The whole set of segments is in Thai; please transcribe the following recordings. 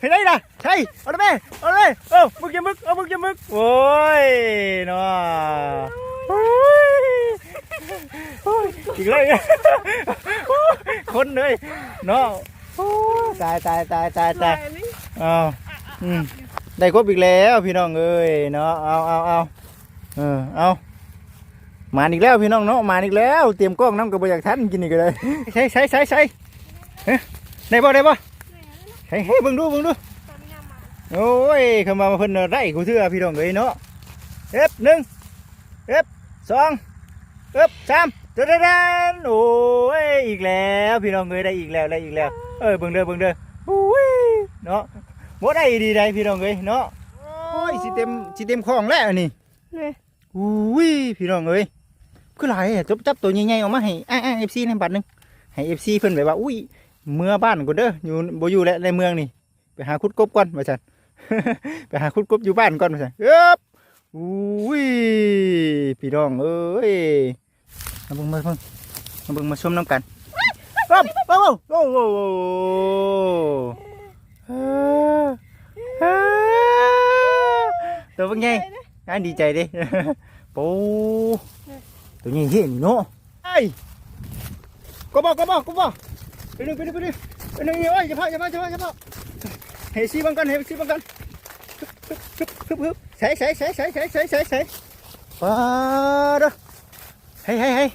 เห็นได้นะใช่เอาได้ไหมเอาได้ไหมเออมึกจะมึกเอามึกจะมึกโอ้ยเนาะโอ้ยโอ้ยอีกเลยคนเลยเนาะตายตายตายตายตายเอาอืมได้ครบอีกแล้วพี่น้องเอ้ยเนาะเอาเอาเอาเออเอามาอีกแล้วพี่น้องเนาะมาอีกแล้ว เตรียมกล้องน้ำกระบอกอยากทันกินอีกเลยใช่ใช่ใช่ใช่เอ๊ะได้บ่ได้บ่ ช่ให้เบิ่งดูเบิ่งดูตอนนี้มาโอ้ยเข้ามาเพิ่นไร่กูเถื่อพี่น้องเอ้ยเนาะเอฟหนึ่งเอฟสองเอฟสามเด้อเด้อเด้อโอ้ยอีกแล้วพี่น้องเอ้ยได้อีกแล้วได้อีกแล้วเอ้ยเบิ่งเด้อเบิ่งเด้อโอ้ยเนาะบ่ได้ดีได้พี่น้องเอ้ยเนาะโอ้ยสิเต็มสิเต็มของแล้วอันนี่นี่อุ้ยพี่น้องเอ้ยคือหลายอะจับจับตัวใหญ่ๆออกมาให้อ้างๆ FC ในบัดหนึงให้ FC เพิ่นแบบว่าอุ้ย เมื่อบ้านกูเด้ออยู่บ่อยู่แล้วในเมืองนี่ไปหาคุดกบก่อนมาจัน ไปหาคุดกบอยู่บ้านก่อนมาจันเอ๊บอุ้ยพี่น้องเอ้ยมาเบิ่งมาเบิ่งมาเบิ่งมาชมน้ำกันปั๊บปั๊บโอ้โหเฮ้อเฮ้อตัวเป็นไงอ่าดีใจดิปูตัวใหญ่เห็นเนาะไอ้กบกบกบ ดูไปดูไปดูไปดูเอ้ยอย่าพลาดอย่าพลาดอย่าพลาดอย่าพลาดเฮ้ยซีบังกันเฮ้ยซีบังกันฮึบฮึบฮึบใส่ใส่ใส่ใส่ใส่ใส่ใส่ใส่ปลาเด้อเฮ้ยเฮ้ยเฮ้ย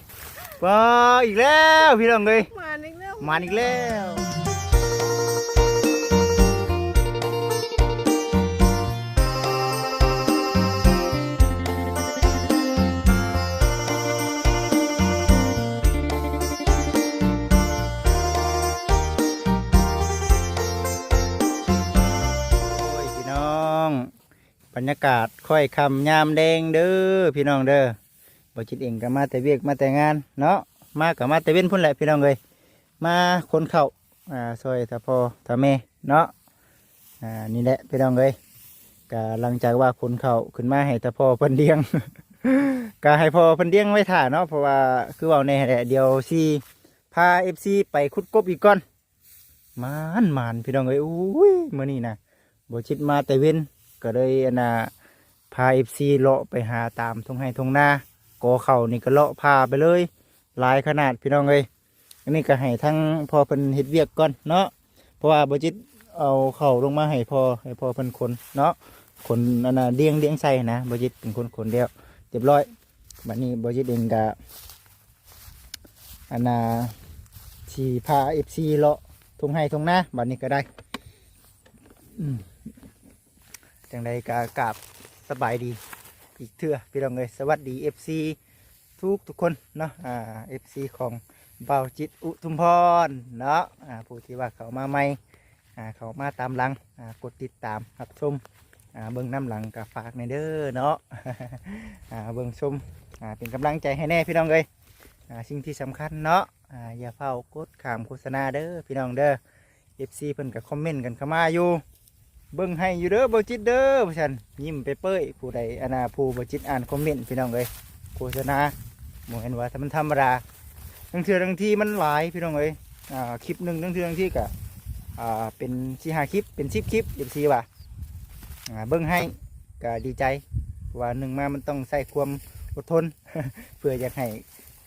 ปลาอีกแล้วพี่น้องเลยมาอีกแล้วมาอีกแล้ว บรรยากาศค่อยคำยามแดงเด้อพี่น้องเด้อบ่จิตเองก็มาแต่เวียกมาแต่งานเนาะมาก็มาแต่เว้นพุ่นแหละพี่น้องเลยมาคนเข้าอ่าซอยตาพอตาแม่เนาะอ่านี่แหละพี่น้องเลยก็หลังจากว่าคนเข้าขึ้นมาให้ตาพอเพิ่นเลี้ยง ก็ให้พอเพิ่นเลี้ยงไว้ถ่าเนาะเพราะว่าคือว่าในแหละเดียวซีพาเอฟซีไปคุดกบอีกก่อนมานมานพี่น้องเอ้ยอุ้ยมื้อนี้นะบ่ชิดมาแต่เว้น ก็เลยอันน่ะพาเอฟซีเลาะไปหาตามทงให้ทงนากอเข่านี่ก็เลาะพาไปเลยหลายขนาดพี่น้องเอ้ยอันนี้ก็ให้ทั้งพอเพิ่นเฮ็ดเวียกก่อนเนาะเพราะว่าบจิตเอาเข่าลงมาให้พอให้พอเพิ่นคนเนาะคนอันน่ะเลี้ยงเลี้ยงใส่นะบจิตเป็นคนคนเดียวเรียบร้อยบัดนี้บจิตเองก็อันน่ะสิพา FC เลาะทุ่งให้ทุ่งนาบัดนี้ก็ได้อืม จังใดก็กราบสบายดีอีกเทื่อพี่น้องเอ้ยสวัสดี FC ทุกทุกคนเนาะอ่า FC ของเบาจิตอุทุมพรเนาะอ่าผู้ที่ว่าเขามาใหม่อ่าเขามาตามหลังอ่ากดติดตามรับชมอ่าเบิ้งน้ำหลังกับฝากในเด้อเนาะอ่าเบิ้งชมอ่าเป็นกำลังใจให้แน่พี่น้องเลยอ่าสิ่งที่สำคัญเนาะอ่าอย่าเฝ้ากดขามโฆษณาเด้อพี่น้องเด้อ FC เพิ่นกับคอมเมนต์กันเข้ามาอยู่ เบิ้งให้อยู่เด้อเบาจิตเด้อพี่ชันยิ้มไปเป้ยผู้ใดอนาผู้เบาจิตอ่านคอมเมนต์พี่น้องเลยโฆษณาโมเห็นว่าถ้ามันธรรมดาทั้งเทือทั้งที่มันหลายพี่น้องเอ้ยอ่าคลิปหนึ่งทั้งเทือทั้งที่ก็อ่าเป็นสี่ห้าคลิปเป็นสิบคลิปเดี๋ยวสี่ว่าอ่าเบิ้งให้ก็ดีใจว่าหนึ่งมามันต้องใส่ความอดทน เพื่ออยากให้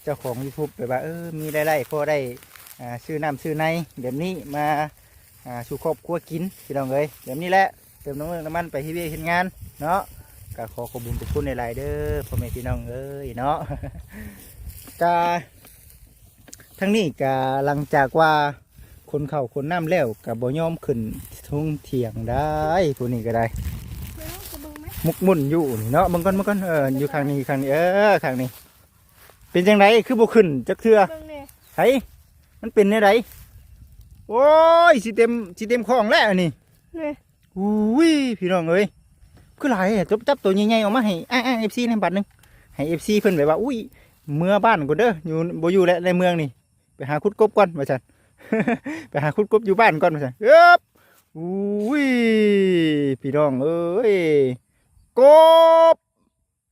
เจ้าของยูทูบแบบว่าเออมีได้ไร่พอได้อ่าซื้อน้ำซื้อในแบบนี้มา สู่ครอบครัวกินพี่น้องเอ้ยแบบนี้แหละเติมน้ำมันน้ำมันไปที่เวียเห็นงานเนาะก็ขอขอบคุญขอบคุณในหลายๆเด้อพ่อแม่พี่น้องเอ้ยเนาะกาทั้งนี้ก็หลังจากว่าคนเข่าคนน้ำแล้วกับบ่ยอมขึ้นทุ่งเถียงได้ผู้นี้ก็ได้ไม่รู้จะเบิ่งไหมมุกมุ่นอยู่นี่เนาะบางคนบางคนเอออยู่ข้างนี้ข้างนี้เออข้างนี้ เป็นจังไดคือบ่ขึ้นจักเทื่อเบิ่งเนี่ยไผมันเป็นในได โอ้ยสิเต็มสิเต็มคลองแล้วอันนี่นี่อุ้ยพี่น้องเอ้ยคือหลายอะจับจับตัวใหญ่ๆออกมาให้อ้างๆ FC ในบัดหนึงให้ FC เพิ่นแบบว่าอุ้ยเมื่อบ้านกูเด้ออยู่บ่อยู่แล้วในเมืองนี่ ไปหาคุดกบก่อนมาจันไปหาคุดกบอยู่บ้านก่อนมาจันเอ๊บอุ้ยพี่น้องเอ้ยกบ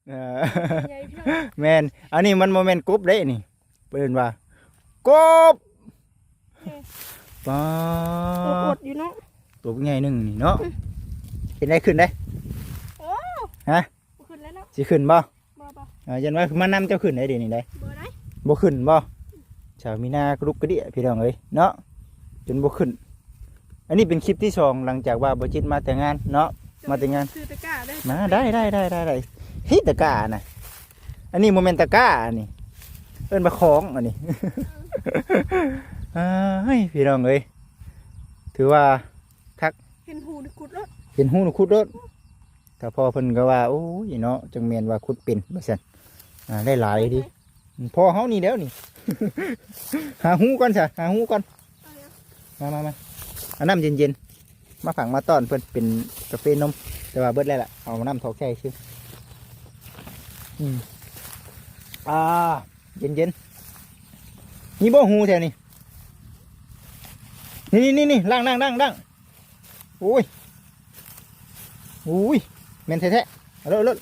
เอ่อ ใหญ่พี่น้องแมนอันนี้มันโมเมนกบได้นี่เปิ่นว่า กบ ปลาตัวอดอยู่เนาะตตัวใหญ่หนึ่งนี่เนาะเป็นได้ขึ้นได้โอ้ฮะบ่ขึ้นแล้วเนาะสิขึ้นบ่บ่บ่อ่ายันว่ามันนำเจ้าขึ้นได้เดี๋ยวนี้ได้บ่ได้บ่ขึ้นบ่ชาวมีนากรุกกระเดียพี่น้องเอ้ยเนาะจนบ่ขึ้น อันนี้เป็นคลิปที่สองหลังจากว่าบ่จิตมาแต่งงานเนาะมาแต่งงานซื้อตะกร้าได้มาได้ได้ได้ได้ได้เฮิตะกร้าน่ะอันนี้โมเมนตะกร้าอันนี้เอิ้นมาของอันนี้ อ่าเฮ้ยพี่น้องเอ้ยถือว่าเห็นหูนี่กุดรถเห็นหูนคุดรถแต่พอเพิ่นก็ว่าโอ้ยเนาะจังแม่นว่าคุดเป็นบ่ซั่นอ่าได้หลายดิพอเฮานี่แล้วนี่ หาหูก่อนซะหาหูก่อนเอาเนี่ยมามามาเอาน้ำเย็นๆมาฝังมาต้อนเพื่อนเป็นกาแฟนม แต่ว่าเบิดแล้วล่ะเอาน้ำทอกแช่ชื่ออืมอ่าเย็นเย็นๆนี่บ่หูแถวนี้ นี่นี่นี่นี่ล่างล่างล่างล่างโอ้ยโอ้ยแม่นแท้ๆเอาเลยเอาเลย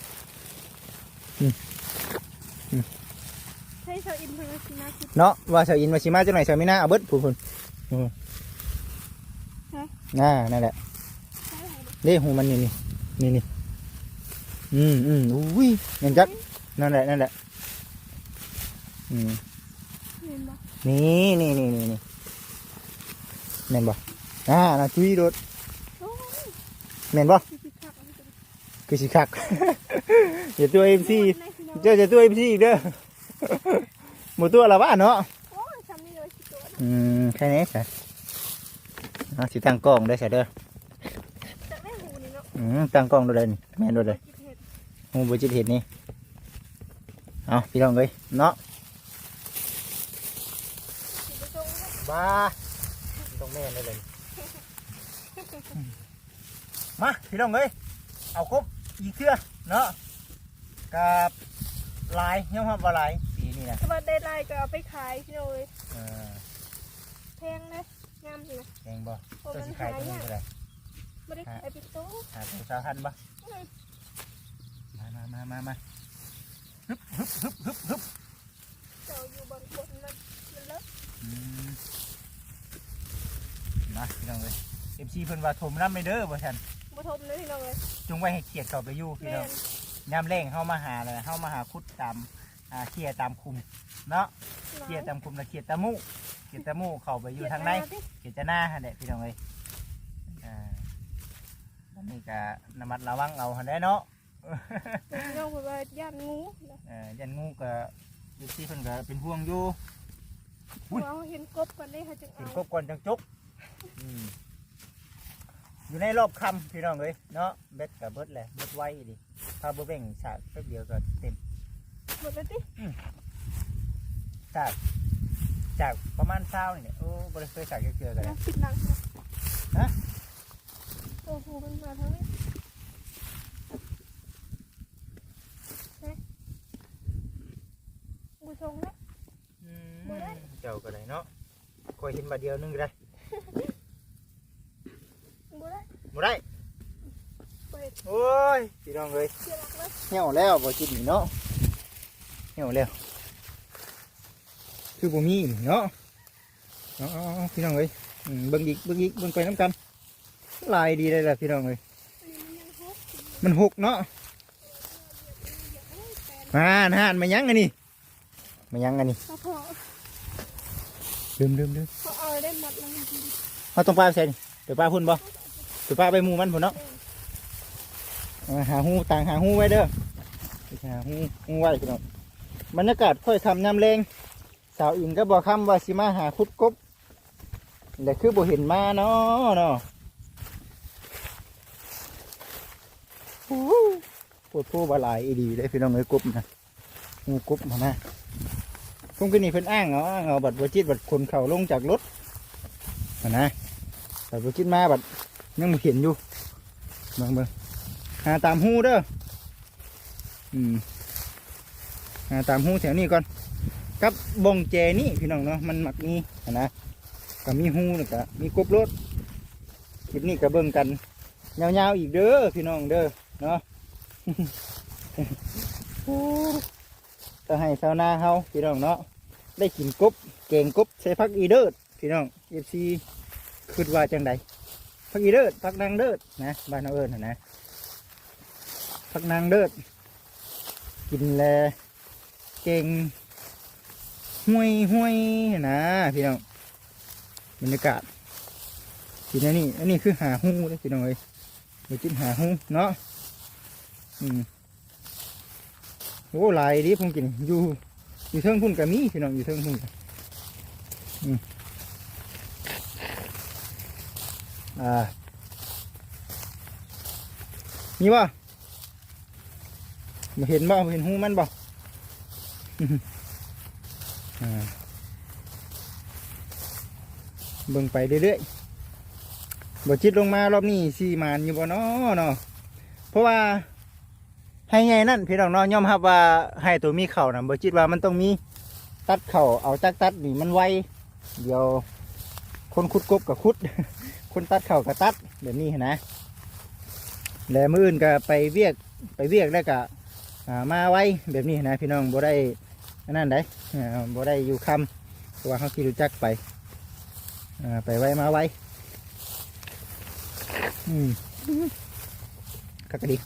ใช้เชาวอินเพิ่นก็สิมาคิดเนาะว่าเสาอินมาชิมาจังไหนเสาไม่น่าเอาเบิดพูนพูนอืมอ่านั่นแหละใช้หูเด้หูมันนี่นี่นี่นี่อืมอืมอุ้ยเห็นจักนั่นแหละนั่นแหละอืมเห็นบ่นี่นี่นี่นี่นี่แม่นบ่อ่าน่ะจุยโดดโอ้ยแม่นบ่สิสิคักอันนี้ก็ได้คือสิคักอย่าตัวเอ็มซีในพี่น้องเจ้าจะตัวเอ็มซีอีกเด้อหมดตัวละว่าเนาะโอ้ยทำนี่เลยสิตัวอืมแค่นี้ใช่เอาสิตั้งกล้องได้ใช่เด้อจากได้หูนี่เนาะอืมตั้งกล้องดูเลยนี่แม่นดูเลยคิดเห็ดหูบจิตเห็นนี่เอาพี่น้องเอ้ยเนาะสิไปส่งเนาะบ้า ต้องแม่นได้เลยมาพี่น้องเอ้ยเอาครบอีกเทื่อเนาะกับลายเงี้ยครับว่าลายสีนี่นะถ้าว่าได้ไล่ก็เอาไปขายพี่น้องเอ้ยเออแพงนะงามอยู่นะแพงบ่โอ้ตัวมันสิขายตัวนี้หายากเท่าไหร่บ่ได้ขายเป็นตู้หาตัวสาวพันบ่มามามามามาฮึบฮึบฮึบฮึบฮึบเจ้าอยู่บนบนมันมันเลิก อืมมาพี่น้องเอ้ยเอฟซีเพิ่นว่าถมน้ำไม่เด้อบ่ฉันบ่ทมเลยพี่น้องเอ้ยจงไว้ให้เกียรติเข้าไปอยู่พี่แม่น้องนยามแรงเข้ามาหาเลยเข้ามาหาคุดตามอ่าเขียตามคุมเนาะหลาเขียตามคุมแล้วเขียตามมุเขียตามมุเข้าไปอยู่ทางใน เขียนเขียจะหน้าหั่นแหละพี่น้องเอ้ยอ่าอันนี้ก็ระมัดระวังเอาหั่นได้เนาะมาดิพี่น้องเพิ่นว่าย่านงูนะเอ่อยันงูก็อยู่ที่เพิ่นก็เป็นห่วงอยู่ อุ้ยเราเห็นกบกันได้ค่ะจึงเห็นเอากบก่อนจังจุก อืมอยู่ในรอบคำพี่น้องเอ้ยเนาะเบ็ดกับเบิดแหละเบิดไว้ดิถ้าบ่เบ่งสากแป๊บเดียวก็เต็มหมดแล้วติจากจากประมาณเช้านี่เนี่ยโอ้บริเคยจากเกลือๆกันนะนะปิดหนังนะฮะโอ้โหมันมาทั้งนี้เฮ้ยกูชงแล้วบ่ได้เจ้าก็ได้เนาะคอยเห็นบาดเดียวนึงก็ได้ บ่ได้บ่ได้เปิดโอ้ยพี่น้องเอ้ยเสียหลักแล้วเหี่ยวแล้วบ่กินนี่เนาะเหี่ยวแล้ว คือบ่มีนี่เนาะเอาเอาเอาพี่น้องเอ้ยอืมเบิ่งอีกเบิ่งอีกเบิ่งไปน้ำกันลายดีเลยล่ะพี่น้องเอ้ยอันนี้มันยังฮกมันหกเนาะมาหานมายังอันนี้มายังอันนี้พอพอลืมลืมลืมพอเอาได้หมดแล้วจริงเอาตรงปลาไปใส่นี่เดี๋ยวปลาพุ่นบ่ เดี๋ยวปลาไปมูมันพุ่นเนาะหาหูต่างหาหูไว้เด้อหาหูหูไว้พี่น้องบรรยากาศค่อยทำน้ำแรงสาวอินก็บอกคำว่าสิมาหาคุดกบแต่คือบ่เห็นมาเนาะเนาะโอ้โหปวดผู้บาลายอีดีเลยพี่น้องเอ้ยกบนะงูกบมานะพวกนี้เพิ่นอ้างเอาอ้างเอาบัตรบจิตบัตรคนเข่าลงจากรถมานะบัตรบจิตมาบัตร ยังม่เห็นอยู่เบิ่งเบิ่งหาตามหูเด้ออืมหาตามหูแถวนี้ก่อนกับบงแจนี่พี่น้องเนาะมันหมักมีนะก็มีหูแล้วก็มีกบรถคลิปนี้ก็เบิ่งกันยาวๆอีกเด้อพี่น้องเด้อเนาะก็ให้ชาวนาเฮาพี่น้องเนาะได้กินกบเก่งกบใส่พักอีเดิร์พี่น้องเอฟซีคิดว่าจังใด ผักอีเดิดผักนางเดิดนะบ้านเราเอิญนะผักนางเดิด กินแลเก่งห้วยห้วยนะพี่น้องบรรยากาศกินอันนี้อันนี้คือหาหูเลยพี่น้องเอ้ยเดี๋ยวกินหาหูเนาะอืมโอ้ลายดิผมกินอยู่อยู่เทิงพุ่นกับมีพี่น้องอยู่เทิงพุ่นอืม อ่ามีบ่มาเห็นบ่เห็นหูมันบ่อ่าเบิ่งไปเรื่อยๆบ่จิตลงมารอบนี้สี่มานอยู่บ่เนาะเนาะเพราะว่าให้ไงนั่นพี่น้องเนาะยอมรับว่าให้ตัวมีเข่านะบ่จิตว่ามันต้องมีตัดเข่าเอาจักตัดนี่มันไวเดี๋ยวคนขุดกบกับขุด คนตัดเข่ากับตัดแบบนี้นะแล้วมืออื่นก็ไปเวียกไปเวียกแล้วก็มาไว้แบบนี้นะพี่น้องบ่ได้นั่นได้บ่ได้อยู่คำเพราะว่าเขาขี่รู้จักไปไปไว้มาไว้อืมคักกะดี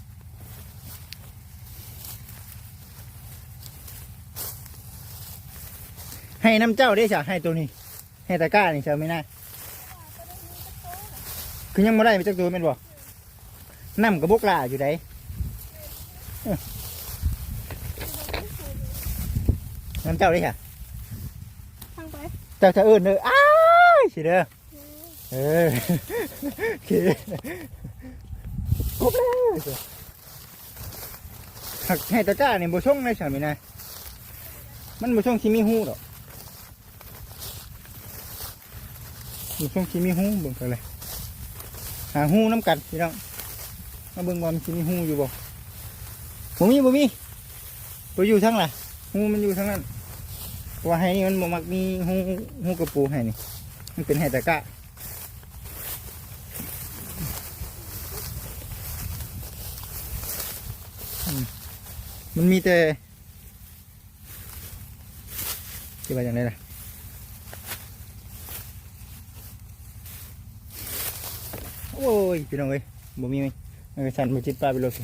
ให้น้ำเจ้าได้จ้ะให้ตัวนี้ ให้ตะกร้านี่เชียวไม่น่า คือยังไม่ได้ไปจักตัวแม่นบ่น้ำกระบกลาอยู่ไดเอ้อน้ำเจ้าได้จ้ะทางไปเจ้าจะเอื่นเด้ออ้ายสิเด้อเออโอเคครบแล้วหักให้ตะกร้าเนี่ยบ่ช่องในสามีนะมันบ่ช่องที่มีหูดอกบ่ช่องที่มีหูเบิ่งกันเลย หาหูน้ำกันพี่น้องมาเบิ่งว่ามันสิมีหูอยู่บ่บ่มีบ่มีบ่อยู่ทั้งล่ะหูมันอยู่ทั้งนั้นว่าให้นี่มันบ่มักมีหูหูกระปูให้นี่ มันเป็นไฮตะกะมมันมีแต่ที่ว่าอย่างไรล่ะ โอ้ยพี่น้องเอ้ยบ่มีไหมเออฉันบ่จิตปลาไปโลดสิ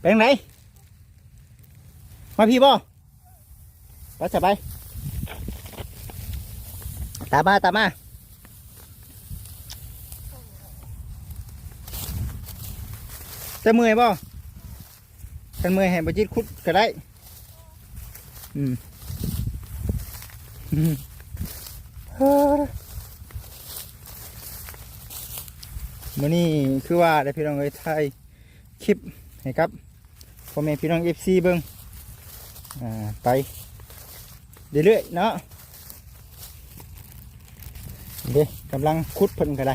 ไปทางไหนมาพี่บ่ไปจะไปตามมาตามมาจะเมื่อยบ่กันเมื่อยให้บจิตคุดก็ได้ อืมอื มื่อนี้คือว่าได้พี่น้องเอ้ยถ่ายคลิปให้ครับพ่อแม่พี่น้องเอฟซีเบิ้งอ่าไปเรื่อยๆเนาะเด้กำลังขุดเพิ่นก็ได้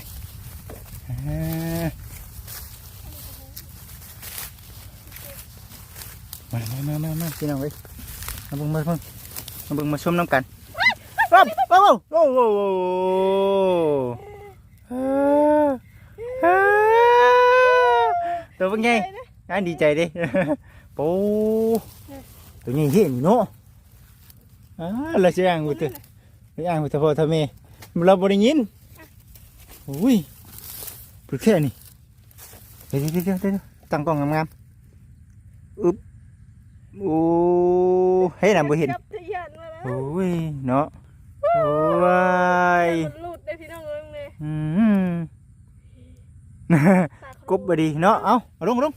อ่ามามามามามาพี่น้องเอ้ยมาเบิ่งมาเบิ่งมาเบิ่งมาชมน้ำกันว้าวว้าวว้าวว้าวว้าว ตัวเป็นไงอันดีใจเดิปูตัวนี้เห็นเนาะอ่าเราจะอ่างกูเถอะเราอ่างกูเถอะพ่อเถอะแม่เราบริยินอุ้ยปรึกแค่นี่เดี๋ยวเดี๋ยวเดี๋ยวเดี๋ยวตั้งกล้องงามๆอึ๊บโอ้ให้ยน่ะบ่เห็นจับทะยานมาแล้วโอ้ยเนาะโอ้ยมันหลุดเลยพี่น้องเอ้ยเลยอืม กบบ่ดีเนาะเอาเอาลงลง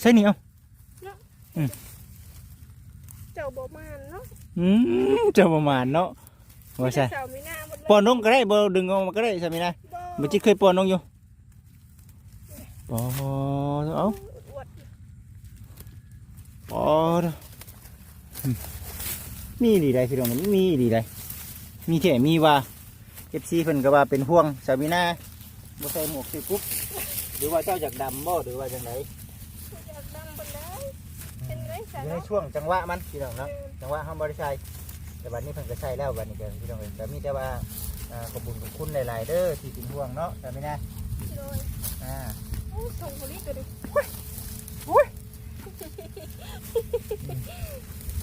ใส่นี่เอาเจ้าบ่มานเนาะอืมเจะประมาณเนาะว่าใช่เจ้ามีหน้าหมดเลยปอนลงก็ได้บ่ดึงออกมาก็ได้ใช่ไหมนะบ่บ่จิตเคยปอนลงอยู่ปอเอาอวดปอเด้ออืมมีดีใดพี่น้องมันมีดีใดมีแท้มีว่า FC เพิ่นก็ว่าเป็นห่วงสามีนา บ่ใส่หมวกใส่กุ๊บหรือว่าเจ้าอยากดำบ่หรือว่าจังไดอยากดำบ่ได้เป็นไรอซะยู่ในเนาะช่วงจังหวะมันพี่น้องเนาะจังหวะเฮาบ่ได้ใช้แต่บัดนี้เพิ่นก็ใช้แล้วบัดนี้ก็พี่น้องเอ้ยแต่มีแต่ว่าอ่าขอบคุญขอบคุณหลายๆเด้อที่เป็นห่วงเนาะสามีนาโดยอ่าโอ้ส่งคนนี้ตัวนี้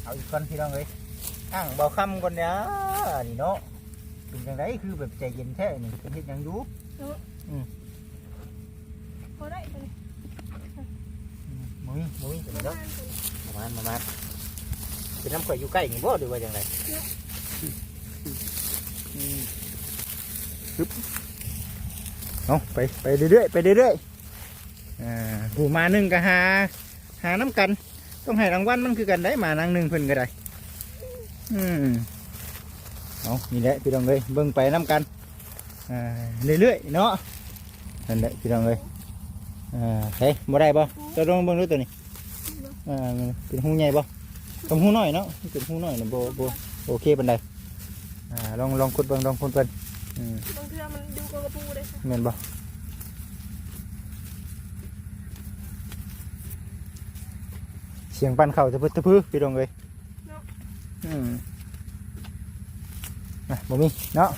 เอาอีกคนพี่น้องเลยอ้างเบาคำก่อนเนี่ยนี่เนาะเป็นจังไดคือแบบใจเย็นแท้นี่เป็นเฮ็ดหยังอยู่เนาะ อ พอได้ตัวนี้ มุ้ยมุ้ยเป็น ประ เนาะ มาณตัวนี้ประมาณประมาณ เป็นน้ำข่อยอยู่ใกล้นี่บ่หรือว่าจังไดอืมปึ๊บเอาไปไปเรื่อยๆไปเรื่อยๆอ่าผู้มาหนึ่งก็หาหาน้ำกัน ต้องให้รางวัลมันคือกันได้มานางหนึ่งเพิ่นก็ได้อืมเอานี่แหละพี่น้องเลยเบิ่งไปน้ำกันอ่าเรื่อยๆเนาะนั่นแหละพี่น้องเลยอ่าเฮ้ยบ่ได้บ่จะลองเบิ่งดูตัวนี้อ่าเป็นหูใหญ่บ่ เป็นหูน้อยเนาะมันเป็นหูน้อยนะบ่บ่โอเคปานใดอ่าลองลองขุดเบิ่งลองขุดเบิ่งอืมบางเทื่อมันดูกระปูเลยค่ะแม่นบ่เสียงปั้นเข้าจะพึ่ตะพื้พี่น้องเลยอืมอะบ่มีเนาะ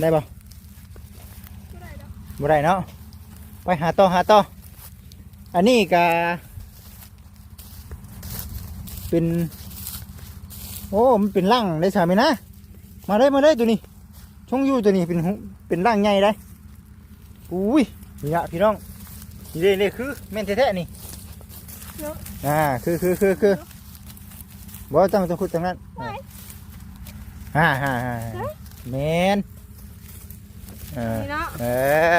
ได้บ่ก็ได้แล้วบ่ได้เนาะไปหาต่อหาต่ออันนี้ก็ เป็น โอ้มันเป็นร่างได้สามีนะ มาได้มาได้ตัวนี้ช่องอยู่ตัวนี้เป็นหุเป็นร่างใหญ่ได้อุ้ยนี่ละพี่น้องนี่เลยเลยคือแม่นแท้ๆนี่เนาะอ่าคือคือคือคือบ่ต้องต้องขุดตรงนั้นไหนอ่าฮ่าฮ่าแมนเออนี่เนาะเอ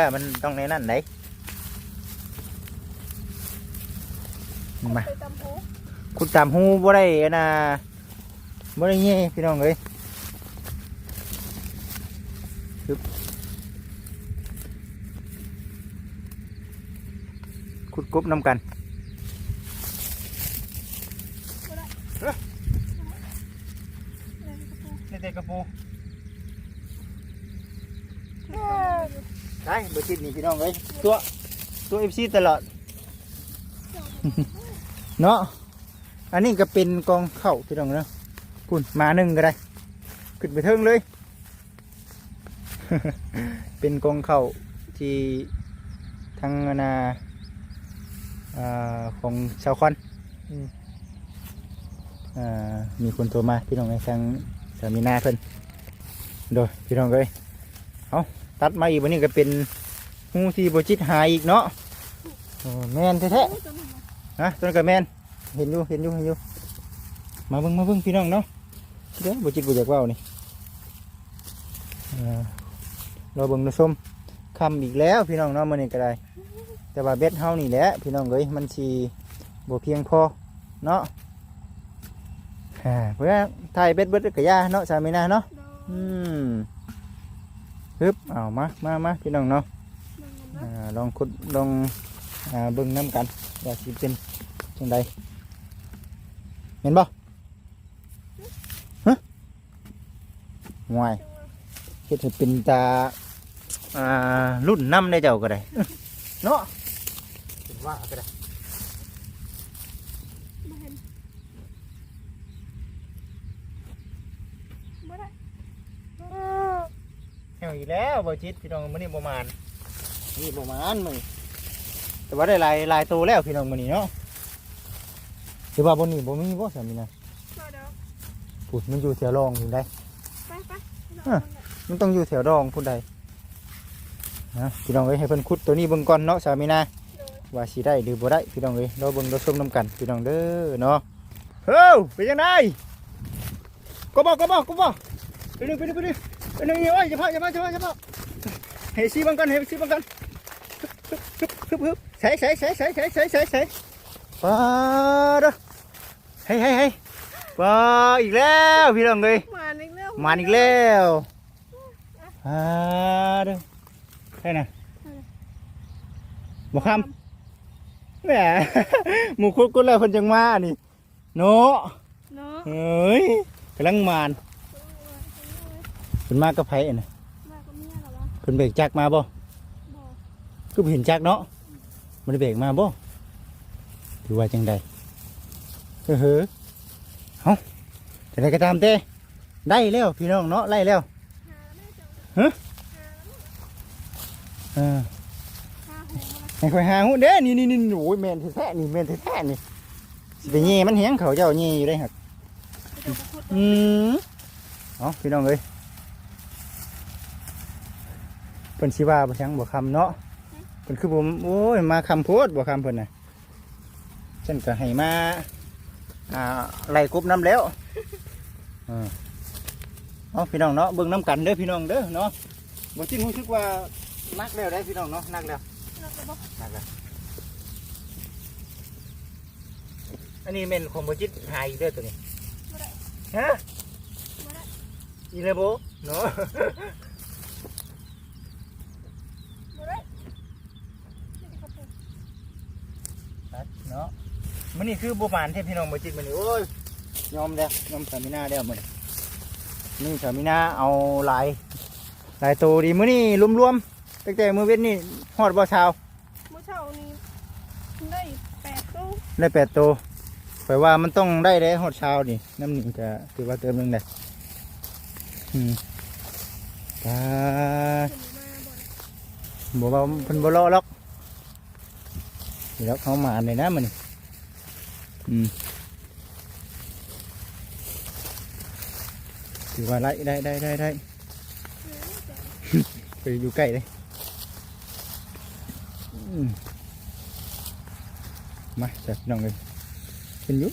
อมันต้องในนั่นไหนมาไปตำหู ขุดตามหูบ่ได้นน่ะบ่ได้เงี้พี่น้องเอ้ยขุดกบน้ำกันเลยกระปูนี่เตกระปูได้เบอร์ชิดนี่พี่น้องเอ้ยตัวตัวเอฟซีตลอด เนาะ อันนี้ก็เป็นกองเข่าพี่น้องเนาะพุ่นมาหนึ่งก็ได้ขึ้นไปเทิงเลย เป็นกองเข่าที่ทางนาอ่าของชาวคอนอืมอ่ามีคนโทรมาพี่น้องในทางสามีนาเพิ่นโดยพี่น้องเลยเอาตัดมาอีกวันนี้ก็เป็นหูที่บจิตหายอีกเนาะโอ้แม่นแท้โอ้ยตัวนี้นะๆฮะตัวนั้นก็แม่น เห็นอยู่เห็นอยู่เห็นอยู่มาเบิ่งมาเบิ่งพี่น้องเนาะเดี๋ยวบจิตบอยากว่านี่อ่าเราเบิ่งเราชมคำอีกแล้วพี่น้องเนาะมันนี่ก็ได้ แต่ว่าเบ็ดเฮานี่แหละพี่น้องเอ้ยมันสีบ่เพียงพอเนาะอ่าเพื่อถ่ายเบ็ดเบ็ดกะยาเนาะสามีนาเนาะอืมฮึบเอามามามาพี่น้องเนาะลองขุดลองเบิ่งน้ำกันว่าสิเป็นจังใด เห็นบ่ฮะห่วยเฮ็ดให้เป็นตาอ่ารุ่นน้ำได้เจ้าก็ได้อื้อเนาะเป็นว่าก็ได้บ่เห็นบ่ได้เหี่ยวอีกแล้วบ่จิตพี่น้องมื้อนี้บ่มานนี่บ่มานมื้อนี้แต่ว่าได้หลายหลายตัวแล้วพี่น้องมื้อนี้เนาะ ถือว่าบนนี้บ่มีบ่สามีนะก็เดี๋ยวพูดมันอยู่แถวรองพุ่นใดไปไปอะมันต้องอยู่แถวรองพุ่นใดนะพี่น้องเอ้ยให้เพิ่นขุดตัวนี้เบิ่งก่อนเนาะสามีนะว่าสิได้หรือบ่ได้พี่น้องเอ้ยเราเบิ่งเราชมนํกันพี่น้องเด้อเนาะเฮ้ยเป็นจังไดก็บอกก็บอกก็บอกไปดูไปดูไปดูไปดูเอ้ยอย่าพาอย่าพาอย่าพาอย่าพาให้ซีบังกันให้ซีบังกันฮึบฮึบฮึบฮึบใส่ใส่ใส่ใส่ใส่ใส่ใส่ ใส่ปาเด้อเฮ้ยเฮ้ยเฮ้ยปาอีกแล้วพี่น้องเอ้ยมาอีกแล้วมาอีกแล้วอ่าเด้อใช่น่ะบอกคำแหมหมูคุดกุดแล้วคนจังมานี่โนเนาะเฮ้ยกำลังมานเป็นมากกับไผน่ะมากับเมียเหรอวะเป็นเบรกจักมาบ่บ่ก็บ่เห็นจักเนาะมันได้เบรกมาบ่ือว่าจังใดเฮ้อเฮ้อเฮ้าจะได้ก็ตามเต้ได้แล้วพี่น้องเนาะไล่แล้วหาแม่จังฮะหาเออหาหูมาให้คอยหาหูเด้นี่นี่นี่โอ้ยแมนแท้ๆนี่แมนแท้ๆนี่สิไปเย่มันเหียงเขาเจ้าเย่อยู่ได้หักเดี๋ยวก็ขุดอืมเอพี่น้องเอ้ยพิ่นสิว่าบ่ชังบ่คำเนาะเพิ่นคือบ่โอ้ยมาคำโพดบ่คำเพิ่นน่ะ ฉันก็ให้มาอ่าไล่กบน้ำแล้วอ่าเอาพี่น้องเนาะเบิ่งน้ำกันเด้อพี่น้องเด้อเนาะบ่จริงรู้สึกว่านักแล้วได้อพี่น้องเนาะนักแล้วเราก็บอกนักแล้วอันนี้เม่นของบ่จิตหายอีกเด้อตัวนี้ไม่ได้ฮะไม่ได้อีเลโบเนาะไม่ได้ไม่ได้ครับผมเนาะ มันนี่คือบัวบานเทพพี่น้องบ่จิตมันนี่โอ้ยยอมแล้วยอมสามินาแล้วมันนี่สามินาเอาหลายหลายตัวดีมื้อนี้รวมๆตั้งแต่มื้อเว้นนี่ฮอดบ่เช้าเมื่อเช้านี้ได้แปดตู้ได้แปดตัวแปลว่ามันต้องได้ได้ฮอดเช้านี่น้ำหนึ่งก็ถือว่าเติมหนึงได้อืมตาขึ้นมาบ่อยบ่ว่าเพิ่นบ่รอหรอกนี่แล้วเขามาเลยนะมันนี่ อืมถือว่าได้ได้ได้ได้ได้เออแต่ไปอยู่ใกล้เลยอืมมาจับน้องเลยเป็นยุ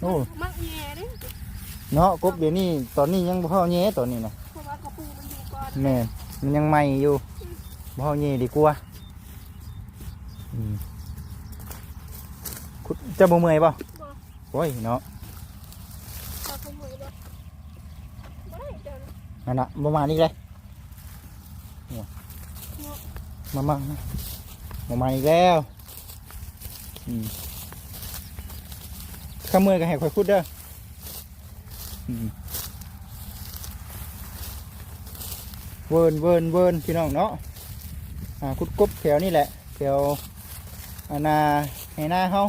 โอ้มักแง่ดิเนาะกบเดี๋ยวนี้ตอนนี้ยังบ่เข้าเย่ตอนนี้นะเพราะว่ากระปูมันอยู่ก่อนแม่นมันยังใหม่อยู่บ่เข้าเย่ดีกว่าอืมคุณเจะบ่เมื่อยป่ะบ่โอ้ยเนาะตาขโมยบ่บ่ได้เจ้านะนั่นน่ะบ่มาอีกเลยเนี่ยมามา มาบ่มาอีกแล้วข้ามือยก็ให้ค่อยพูดเด้อเวินเวินเวินพี่น้องเนาะคุดกบแถวนี่แหละแถวนาให้หน้าเฮา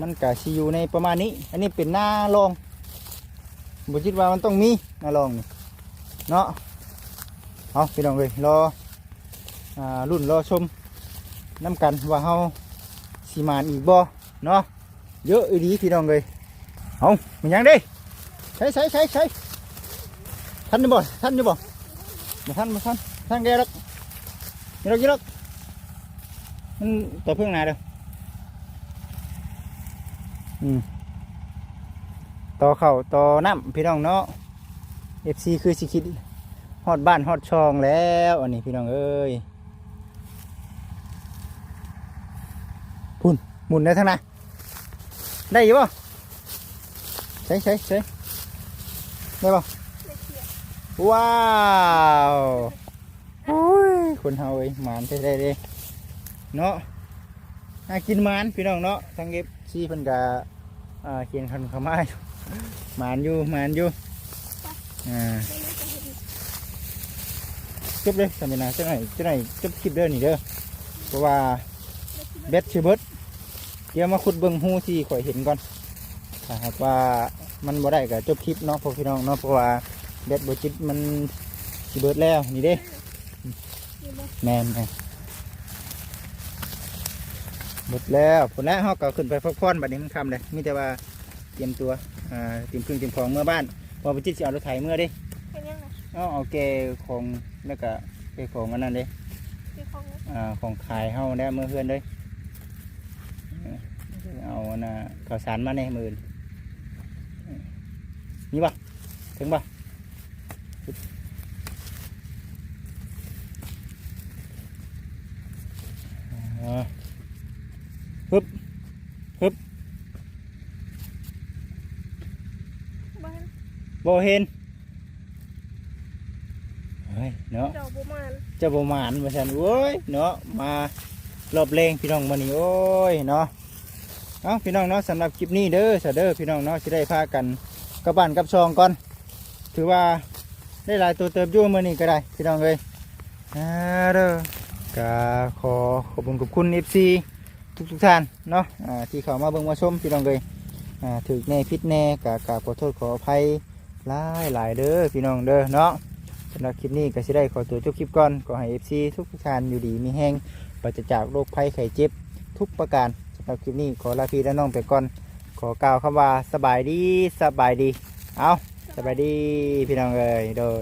มันกะสิอยู่ในประมาณนี้ อันนี้เป็นหน้ารองบ่คิดว่ามันต้องมีหน้ารองเนาะเอาพี่น้องเลยรออรุ่นรอชม น้ำกันว่าเฮาสีมานอีกบ่เนาะเยอะอีดีพี่น้องเลยเอามันยังดิใช้ใช้ใช้ใช้ทันอยู่บ่ทันอยู่บ่บ่ทันบ่ทันทันแกรอกยี่รอกยี่รอกมันตัวเพิ่งหนาเด้ออืมต่อเข่าต่อน้ำพี่น้องเนาะเอฟซีคือสิคิดฮอดบ้านฮอดช่องแล้วอันนี้พี่น้องเอ้ยพุ่น หมุนได้ทั้งนั้นได้อยู่ป่ใช่ใช่ใช่ได้ป่ได้เขียดว้าวโอ้ยคนเฮาเอ้ยหมานใช่ได้เลยเนาะหากินหมานพี่น้องเนาะทั้งเอฟซีเพิ่นกะอ่าเขียนคันขมายหมานอยู่หมานอยู่อ่าจบเลยสามีนาเจ้าไหนเจ้าไหนจบคลิปเด้อนี่เด้อเพราะว่าเบ็ดชิเบิด ดี๋ยวมาขุดเบิ้งหูที่ข่อยเห็นก่อนถ้าหากว่ามันบ่ได้ก็จบคลิปเนาะพวกพี่น้องเนาะเพราะว่าเบ็ดบ่จิตมันชิเบิดแล้วนี่เด้อยู่บ่แม่นแม่นหมดแล้วผลแล้วเขาก็ขึ้นไปพักผ่อนบัดนี้มันคำเลยมีแต่ว่าเตรียมตัวอ่าเตรียมเครื่องเตรียมของเมื่อบ้านพอบ่จิตสิเอารถไถเมื่อเด้เป็นยังไงเอาเอาแกของแล้วก็แกของอันนั้นเด้เป็นของนะอ่าของขายเฮาได้เมื่อเพื่อนเลยเออ เอาอันน่ะข้าวสารมาในมือนเออนี่ปะถึงปะอ่าฮึบบ้านโบเห็นเฮ้ยเนาะเจ้าประมาณเจะประมาณมาสันโว้ยเนาะมารอบเลงพี่น้องมานี่โอ้ยเนาะ เอาพี่น้องเนาะสำหรับคลิปนี้เด้อสเด้อพี่น้องเนาะสิได้พากันกลับบ้านกับซองก่อน ถือว่าได้หลายตัวเติบยู่มื่อนี้ก็ได้ พี่น้องเลยอ่าเด้อกาขอขอบคุณขอบคุณเอฟซีทุกทุกท่านเนาะอ่าที่เข้ามาเบิ่งมาชมพี่น้องเลยอ่าถือแน่พิษแน่กากาบขอโทษขออภัยหลายหลายเด้อพี่น้องเด้อเนาะสำหรับคลิปนี้ก็สิได้ขอตัวจบคลิปก่อนขอให้ FC ทุกท่านอยู่ดีมีแห้งปราศจากโรคภัยไข้เจ็บทุกประการ สำหรับคลิปนี้ขอลาพี่และน้องไปก่อน ขอกล่าวคำว่าสบายดีสบายดี เอาสบายดีพี่น้องเลยโดย